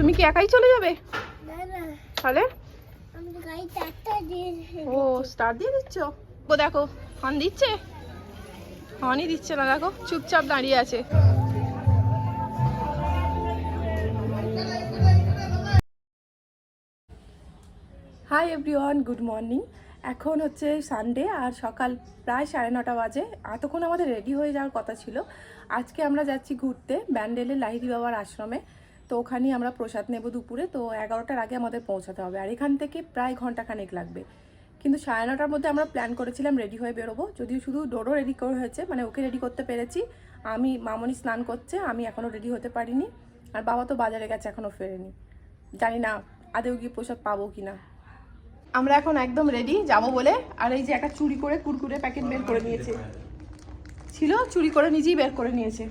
তুমি কি একাই চলে যাবে? না না। তাহলে? ও স্টার্ট দিয়ে দিচ্ছ? ও দেখো হর্ন দিচ্ছে? হর্নই দিচ্ছে না দেখো চুপচাপ দাঁড়িয়ে আছে। হাই এভরিওয়ান গুড মর্নিং এখন হচ্ছে সানডে আর সকাল প্রায় সাড়ে নটা বাজে। এতক্ষণ আমাদের রেডি হয়ে যাওয়ার কথা ছিল। আজকে আমরা যাচ্ছি ঘুরতে ব্যান্ডেলে লাহিরি বাবার আশ্রমে। তো ওখানেই আমরা প্রসাদ নেব দুপুরে তো এগারোটার আগে আমাদের পৌঁছাতে হবে। আর এখান থেকে প্রায় ঘন্টাখানেক লাগবে। কিন্তু সাড়ে নটার মধ্যে আমরা প্ল্যান করেছিলাম রেডি হয়ে বেরোবো। যদিও শুধু ডোরো রেডি করে হয়েছে মানে ওকে রেডি করতে পেরেছি। আমি মামনি স্নান করছে আমি এখনও রেডি হতে পারিনি। আর বাবা তো বাজারে গেছে এখনও ফেরেনি। জানি না আদেও গিয়ে প্রসাদ পাবো কি না আমরা এখন একদম রেডি যাব বলে। আর এই যে একটা চুরি করে কুরকুরে প্যাকেট বের করে নিয়েছে। ছিল চুরি করে নিজেই বের করে নিয়েছে।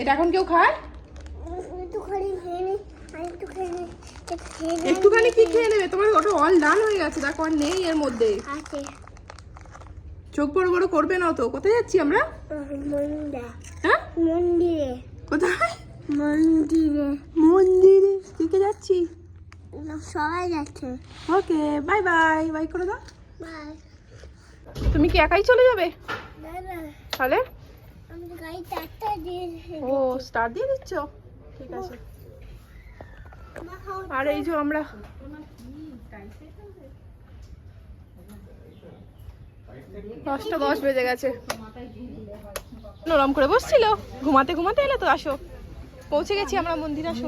এটা এখন কেউ খায়? একটু খালি খেয়ে নি আর একটু খেয়ে নি। একটু খেয়ে নি একটুখানি কি খেয়ে নেবে? তোমার ওটা অল ডান হয়ে গেছে দেখো আর নেই এর মধ্যে। আছে। চোখ বড় বড় করবে না তো? কোথায় যাচ্ছি আমরা? মন্দিরে। হ্যাঁ? মন্দিরে। কোথায়? মন্দিরে। মন্দিরে। দিকে যাচ্ছি? সবাই যাচ্ছে। ওকে বাই বাই বাই করে দাও। বাই তুমি কি একাই চলে যাবে? না না। তাহলে? আমি গাড়ি চারটা দিয়ে ও স্টার দিয়ে দিচ্ছ? ঠিক আছে। আর এই যে আমরা দশটা দশ বেজে গেছে। নরম করে বসছিল। ঘুমাতে ঘুমাতে এলে তো আসো। পৌঁছে গেছি আমরা মন্দির আসো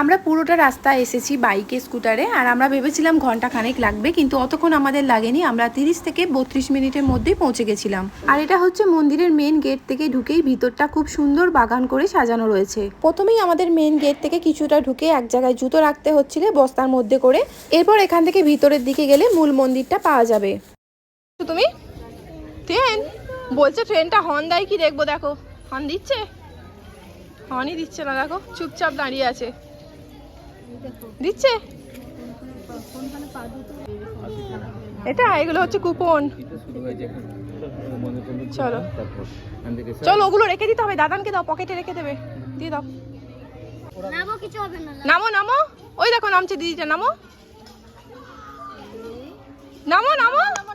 আমরা পুরোটা রাস্তা এসেছি বাইকে স্কুটারে আর আমরা ভেবেছিলাম ঘণ্টা খানেক লাগবে কিন্তু অতক্ষণ আমাদের লাগেনি। আমরা তিরিশ থেকে বত্রিশ মিনিটের মধ্যেই পৌঁছে গেছিলাম। আর এটা হচ্ছে মন্দিরের মেন গেট থেকে ঢুকেই ভিতরটা খুব সুন্দর বাগান করে সাজানো রয়েছে। প্রথমেই আমাদের মেন গেট থেকে কিছুটা ঢুকে এক জায়গায় জুতো রাখতে হচ্ছিল বস্তার মধ্যে করে। এরপর এখান থেকে ভিতরের দিকে গেলে মূল মন্দিরটা পাওয়া যাবে। তুমি? ট্রেন? বলছে ট্রেনটা হর্ন দেয় কি দেখব দেখো। হর্ন দিচ্ছে? হর্নই দিচ্ছে না দেখো চুপচাপ দাঁড়িয়ে আছে। দিচ্ছে? এটা এগুলো হচ্ছে কুপন। চলো। চলো ওগুলো রেখে দিতে হবে। দাদানকে দাও পকেটে রেখে দেবে। দিয়ে দাও। নামো নামো। ওই দেখো নামছে দিদিটা নামো। নামো নামো নামো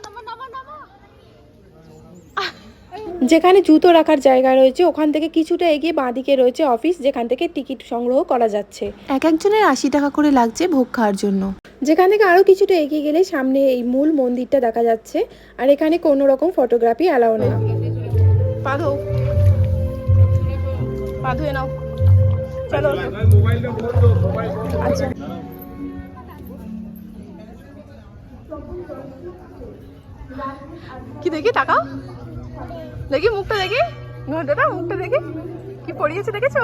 যেখানে জুতো রাখার জায়গা রয়েছে ওখান থেকে কিছুটা এগিয়ে বাঁদিকে রয়েছে অফিস যেখান থেকে টিকিট সংগ্রহ করা যাচ্ছে। এক একজনের আশি টাকা করে লাগছে ভোগ খাওয়ার জন্য। যেখান থেকে আরও কিছুটা এগিয়ে গেলে সামনে এই মূল মন্দিরটা দেখা যাচ্ছে আর এখানে কোনো রকম ফটোগ্রাফি অ্যালাউ নেই। পাধো। নাও। চলো। আচ্ছা। কি দেখি তাকাও দেখি মুখটা দেখি। ঘন্টাটা মুখটা দেখি। কি পড়িয়েছে দেখেছ?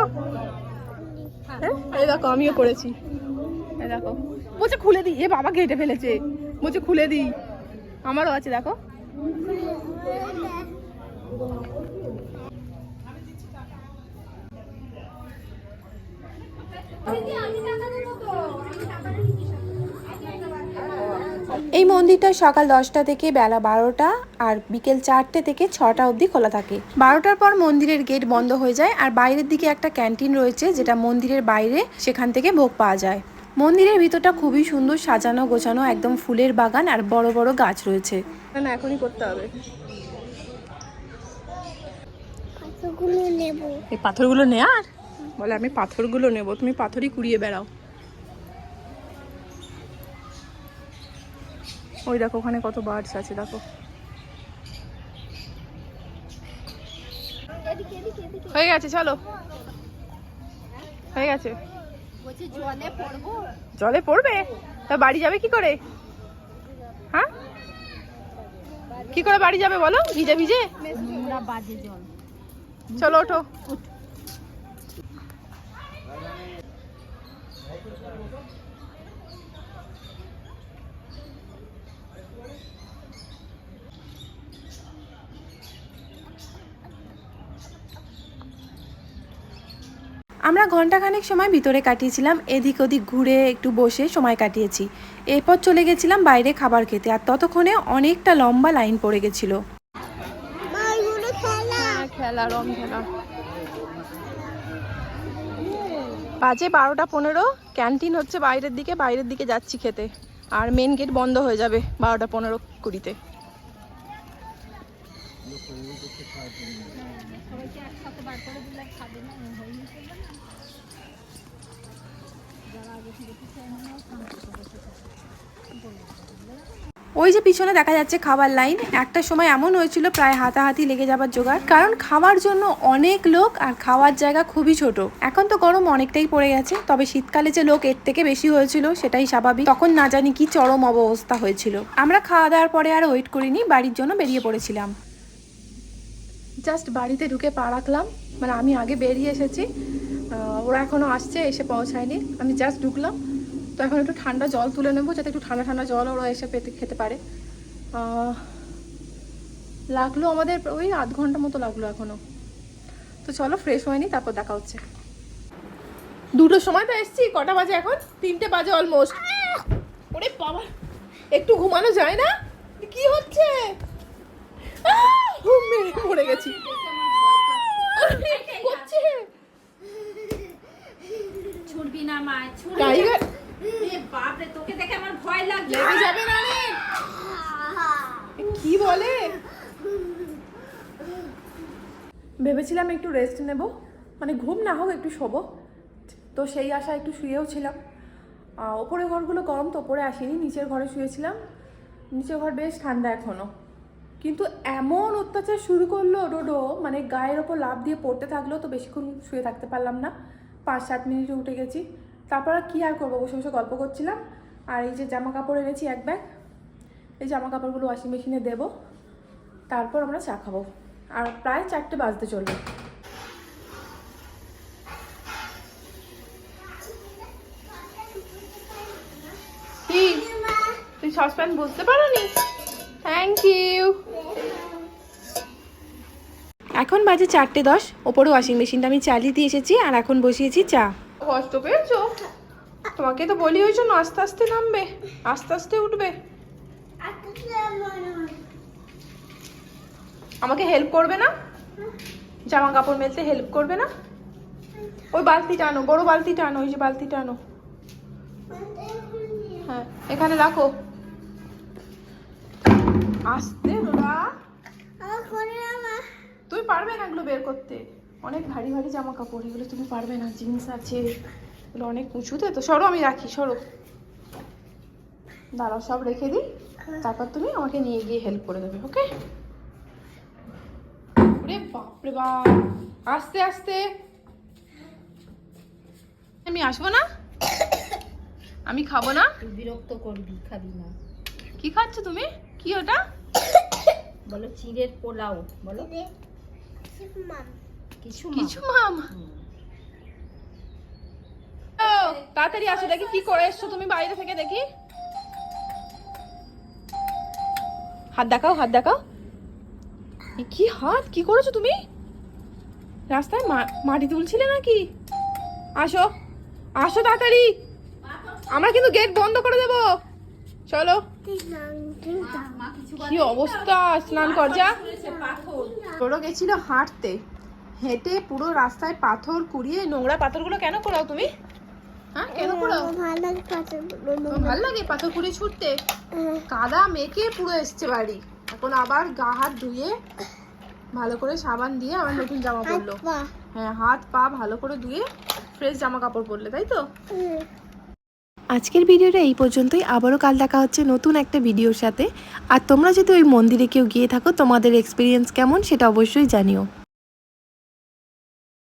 হ্যাঁ? দেখো, আমিও এই দেখো। বলছে, খুলে দিই। এ বাবা ঘেটে ফেলেছে। বলছে, খুলে দিই। আমারও আছে, দেখো। এই মন্দিরটা সকাল দশটা থেকে বেলা বারোটা আর বিকেল চারটে থেকে ছটা অবধি খোলা থাকে। বারোটার পর মন্দিরের গেট বন্ধ হয়ে যায় আর বাইরের দিকে একটা ক্যান্টিন রয়েছে যেটা মন্দিরের বাইরে সেখান থেকে ভোগ পাওয়া যায়। মন্দিরের ভিতরটা খুবই সুন্দর সাজানো গোছানো একদম ফুলের বাগান আর বড় বড় গাছ রয়েছে। না এখনই করতে হবে। কতগুলো নেব। এই পাথরগুলো নে আর বলে আমি পাথরগুলো নেব তুমি পাথরই কুড়িয়ে বেড়াও। ওই দেখো ওখানে কত বার্ডস আছে দেখো। হয়ে গেছে চলো। হয়ে গেছে। জলে পড়বে? তা বাড়ি যাবে কি করে? হ্যাঁ? কি করে বাড়ি যাবে বলো? ভিজে ভিজে? নোংরা বাজে জল। চলো ওঠো। আমরা ঘন্টাখানেক সময় ভিতরে কাটিয়েছিলাম, এদিক ওদিক ঘুরে একটু বসে সময় কাটিয়েছি। এরপর চলে গেছিলাম বাইরে খাবার খেতে, আর ততক্ষণে অনেকটা লম্বা লাইন পড়ে গেছিল। খেলা খেলা। বাজে বারোটা পনেরো, ক্যান্টিন হচ্ছে বাইরের দিকে বাইরের দিকে যাচ্ছি খেতে। আর মেন গেট বন্ধ হয়ে যাবে বারোটা পনেরো কুড়িতে। ওই যে পিছনে দেখা যাচ্ছে খাবার লাইন একটা সময় এমন হয়েছিল প্রায় হাতাহাতি লেগে যাবার জোগাড় কারণ খাওয়ার জন্য অনেক লোক আর খাওয়ার জায়গা খুবই ছোট। এখন তো গরম অনেকটাই পড়ে গেছে তবে শীতকালে যে লোক এর থেকে বেশি হয়েছিল সেটাই স্বাভাবিক। তখন না জানি কি চরম অবস্থা হয়েছিল। আমরা খাওয়া দাওয়ার পরে আর ওয়েট করিনি বাড়ির জন্য বেরিয়ে পড়েছিলাম। জাস্ট বাড়িতে ঢুকে পা রাখলাম। মানে আমি আগে বেরিয়ে এসেছি। ওরা এখনও আসছে, এসে পৌঁছায়নি। আমি জাস্ট ঢুকলাম। তো এখন একটু ঠান্ডা জল তুলে নেব, যাতে একটু ঠান্ডা ঠান্ডা জল ওরা এসে পেতে, খেতে পারে। লাগল আমাদের ওই আধ ঘণ্টা মতো লাগল এখনও। তো চলো ফ্রেশ হয়নি, তারপর দেখা হচ্ছে। দুটোর সময় তো এসছি, কটা বাজে এখন? তিনটে বাজে অলমোস্ট ওরে বাবা, একটু ঘুমানো যায় না? কি হচ্ছে? ঘুম মেরে পড়ে গেছি। ছুটবি না মায় ছুটবি বাপ রে তোকে দেখে আমার ভয় লাগছে। লেগে যাবে না রে। কি বলে? ভেবেছিলাম একটু রেস্ট নেব। মানে ঘুম না হোক একটু শোবো। তো সেই আশা একটু শুয়েও ছিলাম। আহ, ওপরের ঘরগুলো গরম তো ওপরে আসেনি নিচের ঘরে শুয়েছিলাম। নিচের ঘর বেশ ঠান্ডা এখনও কিন্তু এমন অত্যাচার শুরু করল ডোডো মানে গায়ের ওপর লাভ দিয়ে পড়তে থাকল, তো বেশিক্ষণ শুয়ে থাকতে পারলাম না। পাঁচ সাত মিনিটে উঠে গেছি। তারপর কী আর করব? বসে বসে গল্প করছিলাম। আর এই যে জামা কাপড় এনেছি এক ব্যাগ, এই জামা কাপড়গুলো ওয়াশিং মেশিনে দেবো। তারপর আমরা চা খাব। আর প্রায় চারটে বাজতে চলবে তুই সসপ্যান বুঝতে পারোনি? থ্যাংক ইউ এখন বাজে চারটে দশ ওপরে ওয়াশিং মেশিনটা আমি চালিয়ে দিয়ে এসেছি আর এখন বসিয়েছি চা। কষ্ট পেয়েছ? তোমাকে তো বলি ওই জন্য আস্তে আস্তে নামবে আস্তে আস্তে উঠবে। আমাকে হেল্প করবে না? জামা কাপড় মেলতে হেল্প করবে না? ওই বালতি টানো বড় বালতি টানো ওই যে বালতি টানো হ্যাঁ এখানে রাখো। আস্তে বাবা। তুমি পারবে না এগুলো বের করতে। অনেক ভারী ভারী জামা কাপড় এগুলো তুমি পারবে না। জিন্স আছে এগুলো অনেক উঁচুতে। তো সরো আমি রাখি সরো। দাঁড়াও সব রেখে দিই। তারপর তুমি আমাকে নিয়ে গিয়ে হেল্প করে দেবে ওকে ওরে বাপরে বাপ! আস্তে আস্তে। আমি আসব না? আমি খাব না? বিরক্ত করবি খাবি না। কি খাচ্ছ তুমি? কি ওটা? বলো চিড়ের পোলাও বলো। কিছু। কিছু মাম। তাড়াতাড়ি আসো দেখি কি করে এসছো। তুমি বাইরে থেকে দেখি। হাত দেখাও হাত দেখাও। কি হাত? কি করেছ তুমি? রাস্তায় মা- মাটি তুলছিলে নাকি? আসো আসো তাড়াতাড়ি। আমরা কিন্তু গেট বন্ধ করে দেবো। চলো। কি অবস্থা? স্নান কর যা। গেছিল হাঁটতে। হেঁটে পুরো রাস্তায় পাথর কুড়িয়ে নোংরা পাথরগুলো কেন করাও তুমি? হ্যাঁ কেন করাও তোমার লাগে পাথর কুড়িয়ে ছুটতে? কাদা মেখে পুরো এসছে বাড়ি। এখন আবার গা হাত ধুয়ে ভালো করে সাবান দিয়ে আবার নতুন জামা পরলো। হ্যাঁ হাত পা ভালো করে ধুয়ে ফ্রেশ জামা কাপড় পরলে তাই তো? আজকের ভিডিওটা এই পর্যন্তই। আবারও কাল দেখা হচ্ছে নতুন একটা ভিডিওর সাথে। আর তোমরা যদি ওই মন্দিরে কেউ গিয়ে থাকো, তোমাদের এক্সপিরিয়েন্স কেমন সেটা অবশ্যই জানিও।